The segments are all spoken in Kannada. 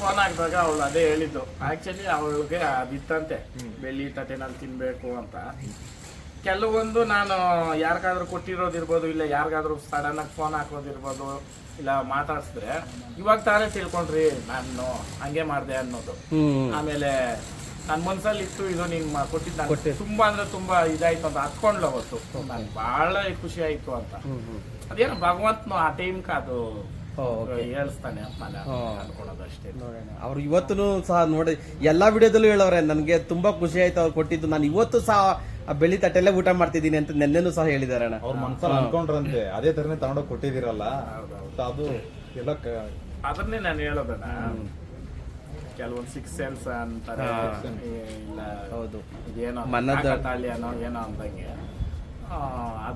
ಫೋನ್ ಹಾಕಿದಾಗ ಅವಳು ಅದೇ ಹೇಳಿದ್ದು. ಆಕ್ಚುಲಿ ಅವಳಿಗೆ ಅದಿತ್ತಂತೆ. ಬೆಳ್ಳಿ ನಾನು ತಿನ್ಬೇಕು ಅಂತ. ಕೆಲವೊಂದು ನಾನು ಯಾರಿಗಾದ್ರೂ ಕೊಟ್ಟಿರೋದಿರ್ಬೋದು ಇಲ್ಲ ಯಾರಿಗಾದ್ರೂ ಸಡನ್ ಆಗಿ ಫೋನ್ ಹಾಕೋದಿರ್ಬೋದು ಇಲ್ಲ ಮಾತಾಡ್ಸಿದ್ರೆ ಇವಾಗ ತಾನೇ ತಿಳ್ಕೊಂಡ್ರಿ ನಾನು ಹಂಗೆ ಮಾಡಿದೆ ಅನ್ನೋದು. ಆಮೇಲೆ ನನ್ನ ಮನ್ಸಲ್ಲಿ ಇತ್ತು ಇದು ನಿಮ್ಮ ಕೊಟ್ಟಿದ್ದ ತುಂಬಾ ಅಂದ್ರೆ ತುಂಬಾ ಇದಾಯ್ತು ಅಂತ ಹತ್ಕೊಂಡ್ಲ ಅವತ್ತು. ನನ್ಗೆ ಬಹಳ ಖುಷಿ ಆಯ್ತು ಅಂತ. ಅದೇನು ಭಗವಂತನು ಆ ಟೈಮ್ ಅದು ನಾನು ಅಷ್ಟೇ. ನೋಡೋಣ. ಅವ್ರು ಇವತ್ತು ಸಹ ನೋಡಿ ಎಲ್ಲಾ ವಿಡಿಯೋದಲ್ಲೂ ಹೇಳವ್ರೆ ನನಗೆ ತುಂಬಾ ಖುಷಿ ಆಯ್ತು ಅವ್ರು ಕೊಟ್ಟಿದ್ದು. ನಾನು ಇವತ್ತು ಸಹ ಬೆಳಿ ತಟ್ಟೆಲ್ಲೇ ಊಟ ಮಾಡ್ತಿದ್ದೀನಿ ಅಂತ ನೆನ್ನೆನೂ ಸಹ ಹೇಳಿದಾರೆ ಅಣ್ಣ. ಅವ್ರ ಮನ್ಸಲ್ಲಿ ಅನ್ಕೊಂಡ್ರಂತೆ. ಅದೇ ತರನೇ ತಗೊಂಡೋಗಿ ಕೊಟ್ಟಿದ್ದೀರಲ್ಲ. ಅದು ಎಲ್ಲ ಅದನ್ನೇ ನಾನು ಹೇಳೋದಣ್ಣ ಕೆಲವೊಂದು ಸಿಕ್ಸ್ ಸೆನ್ಸ್ ಅಂತಾರೆ. ಇಲ್ಲ. ಹೌದು. ಏನೋ ಮನದ- ತಾಳಿ ಅನ್ನೋ ಏನೋ ಅಂದಂಗೆ.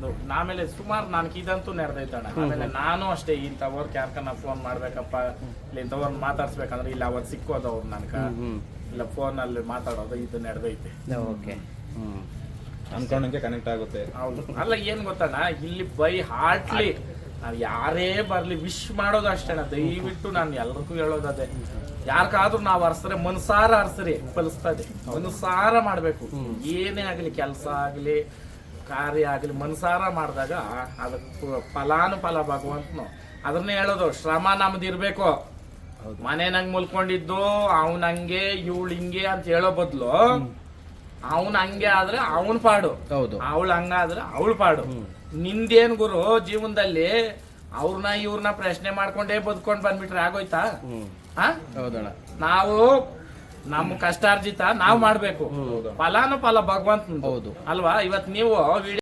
ಅದು ಆಮೇಲೆ ಸುಮಾರು ನನಗೆ ಇದಂತೂ ನೆರೆದೈತಣ್ಣ ಆಮೇಲೆ ನಾನು ಅಷ್ಟೇ ಇಂಥವ್ರಿಗೆ ಯಾರ್ಕನ್ನ ಫೋನ್ ಮಾಡ್ಬೇಕಪ್ಪ. ಇಲ್ಲಿ ಇಂಥವ್ರನ್ನ ಮಾತಾಡ್ಸ್ಬೇಕಂದ್ರೆ ಇಲ್ಲ ಅವತ್ತು ಸಿಕ್ಕೋದು ಅವ್ರು ನನ್ಕ. ಹ್ಮ್ ಇಲ್ಲ ಫೋನಲ್ಲಿ ಮಾತಾಡೋದು ಇದು ನಡೆದೈತೆ ಓಕೆ. ಅನ್ಕೊಂಡಂಗೆ ಕನೆಕ್ಟ್ ಆಗುತ್ತೆ. ಹೌದು. ಅಲ್ಲ ಏನ್ ಗೊತ್ತಣ್ಣ? ಇಲ್ಲಿ ಬೈ ಹಾರ್ಟ್ಲಿ ನಾವು ಯಾರೇ ಬರ್ಲಿ ವಿಶ್ ಮಾಡೋದು ಅಷ್ಟೇಣ ದಯವಿಟ್ಟು ನಾನು ಎಲ್ರಿಗೂ ಹೇಳೋದು ಅದೇ. ಯಾರಿಗಾದ್ರೂ ನಾವ್ ಹರ್ಸ್ರೆ ಮನ್ಸಾರ ಹರ್ಸ್ರಿ ಫಲಿಸ್ತದೆ ಮನಸಾರ ಮಾಡ್ಬೇಕು. ಏನೇ ಆಗ್ಲಿ ಕೆಲಸ ಆಗ್ಲಿ ಕಾರ್ಯ ಆಗಲಿ ಮನಸಾರ ಮಾಡಿದಾಗ ಅದಕ್ಕೆ ಫಲಾನುಫಲ ಭಗವಂತನು ಅದನ್ನೇ ಹೇಳೋದು ಶ್ರಮ ನಮ್ದು ಇರಬೇಕು. ಮನೆ ನಂಗೆ ಮುಲ್ಕೊಂಡಿದ್ದು ಅವ್ನ ಹಂಗೆ ಇವಳು ಹಿಂಗೆ ಅಂತ ಹೇಳೋ ಬದಲು ಅವನ್ ಹಂಗೆ ಆದ್ರೆ ಅವನ್ ಪಾಡು. ಹೌದು. ಅವಳು ಹಂಗಾದ್ರೆ ಅವಳು ಪಾಡು. ನಿಂದೇನ್ ಗುರು ಜೀವನದಲ್ಲಿ ಅವ್ರನ್ನ ಇವ್ರನ್ನ ಪ್ರಶ್ನೆ ಮಾಡ್ಕೊಂಡೇ ಬದುಕೊಂಡ್ ಬಂದ್ಬಿಟ್ರೆ ಆಗೋಯ್ತಾ? ಹೌದಣ್ಣ. ನಾವು ನಮ್ಮ ಕಷ್ಟಾರ್ಜಿತ ನಾವ್ ಮಾಡ್ಬೇಕು. ಫಲಾನು ಫಲ ಭಗವಂತ ಹೌದು. ಅಲ್ವಾ? ಇವತ್ ನೀವು ವಿಡಿಯೋ